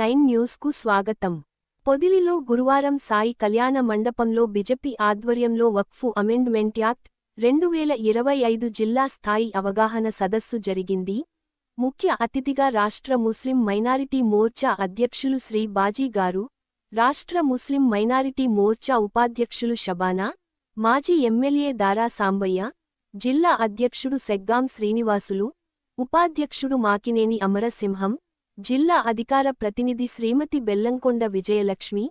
Nine న్యూస్కు స్వాగతం. పొదిలిలో గురువారం సాయి కళ్యాణ మండపంలో బిజెపి ఆధ్వర్యంలో వక్ఫు అమెండ్మెంట్ యాక్ట్ రెండు వేల ఇరవై ఐదు జిల్లా స్థాయి అవగాహన సదస్సు జరిగింది. ముఖ్య అతిథిగా రాష్ట్ర ముస్లిం మైనారిటీ మోర్చా అధ్యక్షులు శ్రీ బాజీ గారు రాష్ట్ర ముస్లిం మైనారిటీ మోర్చా ఉపాధ్యక్షులు షబానా మాజీ ఎమ్మెల్యే దారా సాంబయ్య జిల్లా అధ్యక్షుడు సెగ్గాం శ్రీనివాసులు ఉపాధ్యక్షుడు మాకినేని అమరసింహం జిల్లా అధికార ప్రతినిధి Shrimati Bellamkonda Vijayalakshmi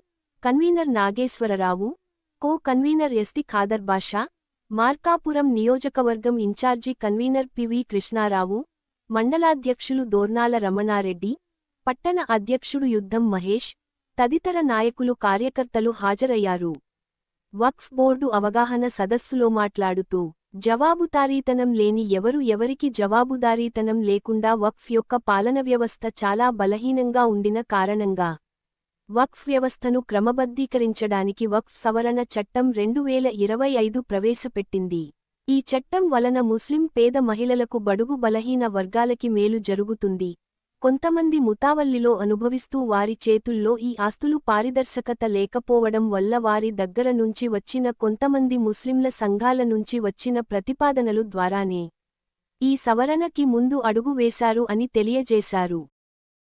convener Nageswararao co convener S T Khader Basha Markapuram నియోజకవర్గం in charge convener P V Krishnarao మండలాధ్యక్షులు Dornala Ramanareddy పట్టణ అధ్యక్షుడు యుద్ధం మహేష్ తదితర నాయకులు కార్యకర్తలు హాజరయ్యారు. వక్ఫ్ బోర్డు అవగాహన సదస్సులో మాట్లాడుతూ జవాబుదారీతనం లేని ఎవరు ఎవరికి జవాబుదారీతనం లేకుండా వక్ఫ్ యొక్క పాలన వ్యవస్థ చాలా బలహీనంగా ఉండిన కారణంగా వక్ఫ్ వ్యవస్థను క్రమబద్ధీకరించడానికి వక్ఫ్ సవరణ చట్టం రెండు వేల ఇరవై ఐదు ప్రవేశపెట్టింది. ఈ చట్టం వలన ముస్లిం పేద మహిళలకు బడుగు బలహీన వర్గాలకి మేలు జరుగుతుంది. కొంతమంది ముతావల్లిలో అనుభవిస్తూ వారి చేతుల్లో ఈ ఆస్తులు పారదర్శకత లేకపోవడం వల్ల వారి దగ్గర నుంచి వచ్చిన కొంతమంది ముస్లింల సంఘాల నుంచి వచ్చిన ప్రతిపాదనలు ద్వారానే ఈ సవరణకి ముందు అడుగు వేశారు అని తెలియజేశారు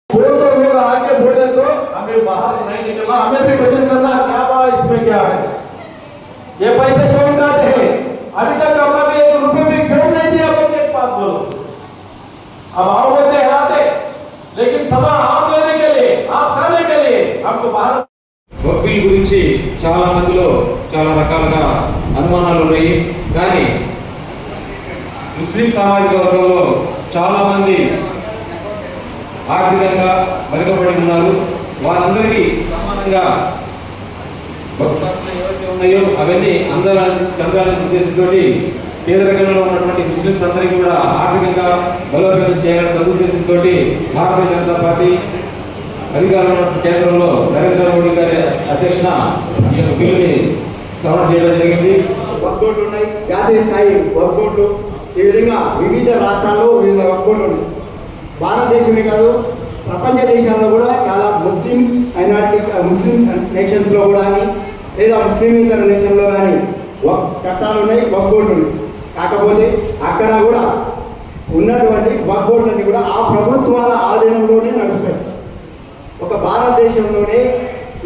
बोल तो लोग आके बोले तो हमें बाहर नहीं निकलना हमें भी वचन करना क्या बात इसमें क्या है ये पैसे क्यों उठाते हैं अभी तक हमने एक रुपए भी क्यों नहीं दिया बोल एक बात बोलो अब आओ సభ ఆప్ ఆప్ గురించి చాలా మందిలో చాలా రకాలుగా అనుమానాలు ఉన్నాయి. కానీ ముస్లిం సామాజిక వర్గంలో చాలా మంది ఆర్థికంగా వెనుకబడి ఉన్నారు. వారందరికీ సమానంగా ఉన్నాయో అవన్నీ అందరూ చంద్రాలని ఉద్దేశంతో పేదరికంలో ఉన్నటువంటి ముస్లిమ్స్ అందరికీ కూడా ఆర్థిక బలోపేతం చేయాలని సదుద్దేశంతో భారతీయ జనతా పార్టీ అధికారంలో కేంద్రంలో నరేంద్ర మోడీ గారి అధ్యక్షన ఈ యొక్క బిల్లుని సవరణ చేయడం జరిగింది. వర్కౌట్లు ఉన్నాయి. జాతీయ స్థాయి వర్కౌట్లు. ఈ విధంగా వివిధ రాష్ట్రాల్లో వివిధ వర్కౌట్లు ఉన్నాయి. భారతదేశమే కాదు ప్రపంచ దేశాల్లో కూడా చాలా ముస్లిం మైనార్టీ ముస్లిం నేషన్స్లో కూడా కానీ లేదా ముస్లిమేతర నేషన్లో కానీ చట్టాలు ఉన్నాయి వర్కౌట్లు ఉన్నాయి. కాకపోతే అక్కడ కూడా ఉన్నటువంటి వర్కౌట్లన్నీ కూడా ఆ ప్రభుత్వాల ఆధీనంలోనే నడుస్తాయి. ఒక భారతదేశంలోనే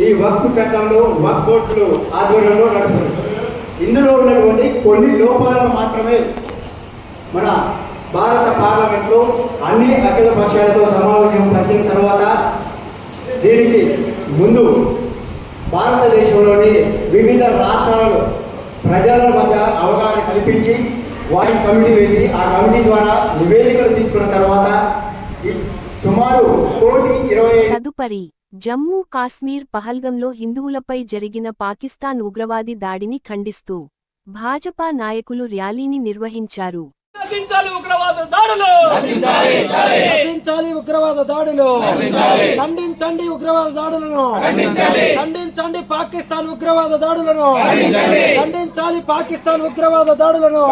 ఈ వక్ఫ్ చట్టంలో వక్ఫ్ బోర్డులు ఆధ్వర్యంలో నడుస్తుంది. ఇందులో ఉన్నటువంటి కొన్ని లోపాలను మాత్రమే మన భారత పార్లమెంట్లో అన్ని అఖిల పక్షాలతో సమావేశం పరిచిన తర్వాత దీనికి ముందు భారతదేశంలోని వివిధ రాష్ట్రాలలో ప్రజల మధ్య అవగాహన కల్పించి వారి కమిటీ వేసి ఆ కమిటీ ద్వారా నివేదికలు తీసుకున్న తర్వాత సుమారు కోటి ఇరవై తదుపరి జమ్మూ కాశ్మీర్ పహల్గంలో హిందువులపై జరిగిన పాకిస్తాన్ ఉగ్రవాది దాడిని ఖండిస్తూ భాజపా నాయకులు ర్యాలీని నిర్వహించారు. నశించాలి ఉగ్రవాద దాడులు. నశించాలి ఉగ్రవాద దాడులు. ఖండించండి ఉగ్రవాద దాడులను. ఖండించండి. పాకిస్తాన్ ఉగ్రవాద దాడులను. ఖండించాలి పాకిస్తాన్ ఉగ్రవాద దాడులను.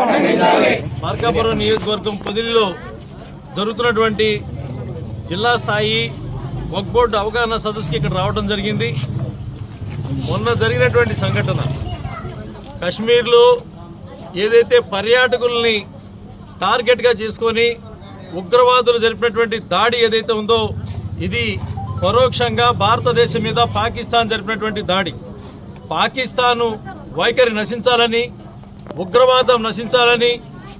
మార్కాపురం నియోజకవర్గం పొదిలిలో జరుగుతున్నటువంటి జిల్లా స్థాయి వక్ బోర్డు అవగాహన సదస్సుకి ఇక్కడ రావడం జరిగింది. మొన్న జరిగినటువంటి సంఘటన. కశ్మీర్లో ఏదైతే పర్యాటకుల్ని టార్గెట్గా చేసుకొని ఉగ్రవాదులు జరిపినటువంటి దాడి ఏదైతే ఉందో ఇది పరోక్షంగా భారతదేశం మీద పాకిస్తాన్ జరిపినటువంటి దాడి. పాకిస్తాను వైఖరి నశించాలని ఉగ్రవాదం నశించాలని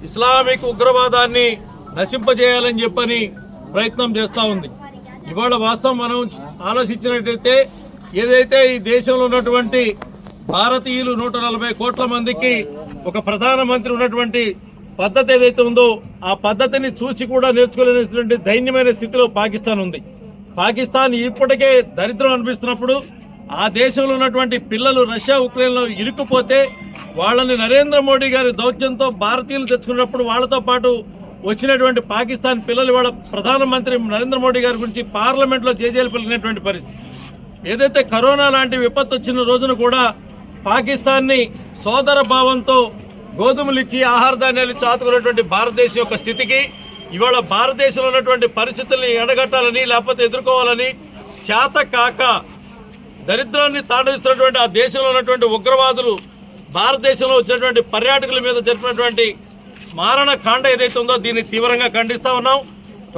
ఇస్లామిక్ ఉగ్రవాదాన్ని నశింపజేయాలని చెప్పని ప్రయత్నం చేస్తూ ఉంది. ఇవాళ వాస్తవం మనం ఆలోచించినట్టయితే ఏదైతే ఈ దేశంలో ఉన్నటువంటి భారతీయులు నూట నలభై కోట్ల మందికి ఒక ప్రధానమంత్రి ఉన్నటువంటి పద్ధతి ఏదైతే ఉందో ఆ పద్ధతిని చూసి కూడా నేర్చుకోలేనటువంటి దైన్యమైన స్థితిలో పాకిస్తాన్ ఉంది. పాకిస్తాన్ ఇప్పటికే దరిద్రం అనిపిస్తున్నప్పుడు ఆ దేశంలో ఉన్నటువంటి పిల్లలు రష్యా ఉక్రెయిన్లో ఇరుక్కుపోతే వాళ్ళని నరేంద్ర మోడీ గారి దౌత్యంతో భారతీయులు తెచ్చుకున్నప్పుడు వాళ్ళతో పాటు వచ్చినటువంటి పాకిస్తాన్ పిల్లలు వాళ్ళ ప్రధానమంత్రి నరేంద్ర మోడీ గారి గురించి పార్లమెంట్లో జేజేలు పలికినటువంటి పరిస్థితి. ఏదైతే కరోనా లాంటి విపత్తు వచ్చిన రోజున కూడా పాకిస్తాన్ని సోదర భావంతో గోధుమలు ఇచ్చి ఆహార ధాన్యాలు చాతుకున్నటువంటి భారతదేశం యొక్క స్థితికి ఇవాళ భారతదేశంలో ఉన్నటువంటి పరిస్థితుల్ని ఎడగట్టాలని లేకపోతే ఎదుర్కోవాలని చేత కాక దరిద్రాన్ని తాండవిస్తున్నటువంటి ఆ దేశంలో ఉన్నటువంటి ఉగ్రవాదులు భారతదేశంలో వచ్చినటువంటి పర్యాటకుల మీద జరిపినటువంటి మారణ కాండ ఏదైతే ఉందో దీన్ని తీవ్రంగా ఖండిస్తూ ఉన్నాం.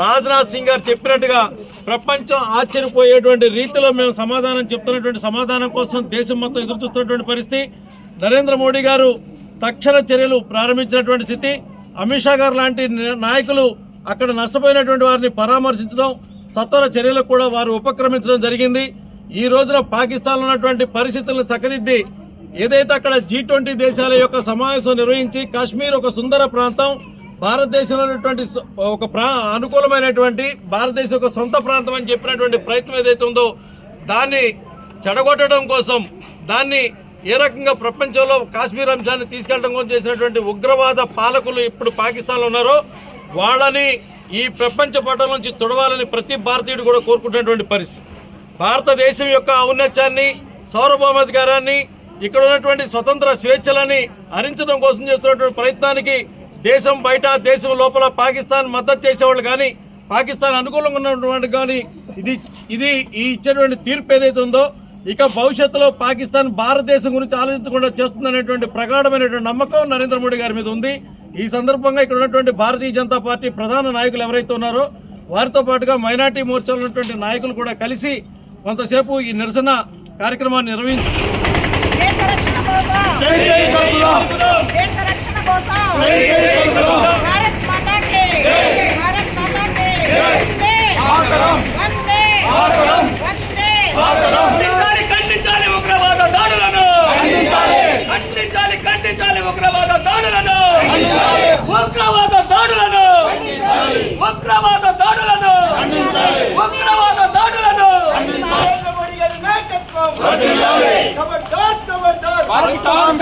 రాజ్నాథ్ సింగ్ గారు చెప్పినట్టుగా ప్రపంచం ఆశ్చర్యపోయేటువంటి రీతిలో మేము సమాధానం చెప్తున్నటువంటి సమాధానం కోసం దేశం మొత్తం ఎదురు చూస్తున్నటువంటి పరిస్థితి. నరేంద్ర మోడీ గారు తక్షణ చర్యలు ప్రారంభించినటువంటి స్థితి. అమిత్ షా గారు లాంటి నాయకులు అక్కడ నష్టపోయినటువంటి వారిని పరామర్శించడం సత్వర చర్యలకు కూడా వారు ఉపక్రమించడం జరిగింది. ఈ రోజున పాకిస్తాన్లో ఉన్నటువంటి పరిస్థితులను చక్కదిద్ది ఏదైతే అక్కడ జీ ట్వంటీ దేశాల యొక్క సమావేశం నిర్వహించి కాశ్మీర్ ఒక సుందర ప్రాంతం భారతదేశంలో ఉన్నటువంటి ఒక ప్రా అనుకూలమైనటువంటి భారతదేశం ఒక సొంత ప్రాంతం అని చెప్పినటువంటి ప్రయత్నం ఏదైతే ఉందో దాన్ని చెడగొట్టడం కోసం దాన్ని ఏ రకంగా ప్రపంచంలో కాశ్మీర్ అంశాన్ని తీసుకెళ్ళడం కోసం చేసినటువంటి ఉగ్రవాద పాలకులు ఇప్పుడు పాకిస్తాన్లో ఉన్నారో వాళ్ళని ఈ ప్రపంచ పటం నుంచి తొడవాలని ప్రతి భారతీయుడు కూడా కోరుకుంటున్నటువంటి పరిస్థితి. భారతదేశం యొక్క ఔన్నత్యాన్ని సార్వభౌమాధికారాన్ని ఇక్కడ ఉన్నటువంటి స్వతంత్ర స్వేచ్ఛలని హరించడం కోసం చేస్తున్నటువంటి ప్రయత్నానికి దేశం బయట దేశం లోపల పాకిస్తాన్ మద్దతు చేసేవాళ్ళు కానీ పాకిస్తాన్ అనుకూలంగా ఉన్నటువంటి కానీ ఇది ఇది ఈ ఇచ్చేటువంటి తీర్పు ఏదైతే ఉందో ఇక భవిష్యత్తులో పాకిస్తాన్ భారతదేశం గురించి ఆలోచించకుండా చేస్తుందనేటువంటి ప్రగాఢమైనటువంటి నమ్మకం నరేంద్ర మోడీ గారి మీద ఉంది. ఈ సందర్భంగా ఇక్కడ ఉన్నటువంటి భారతీయ జనతా పార్టీ ప్రధాన నాయకులు ఎవరైతే ఉన్నారో వారితో పాటుగా మైనార్టీ మోర్చాలో ఉన్నటువంటి నాయకులు కూడా కలిసి కొంతసేపు ఈ నిరసన కార్యక్రమాన్ని నిర్వహించి ఉగ్రవాద దాడులను. ఉగ్రవాద దాడులను. ఉగ్రవాద దాడులను. పాకిస్తాన్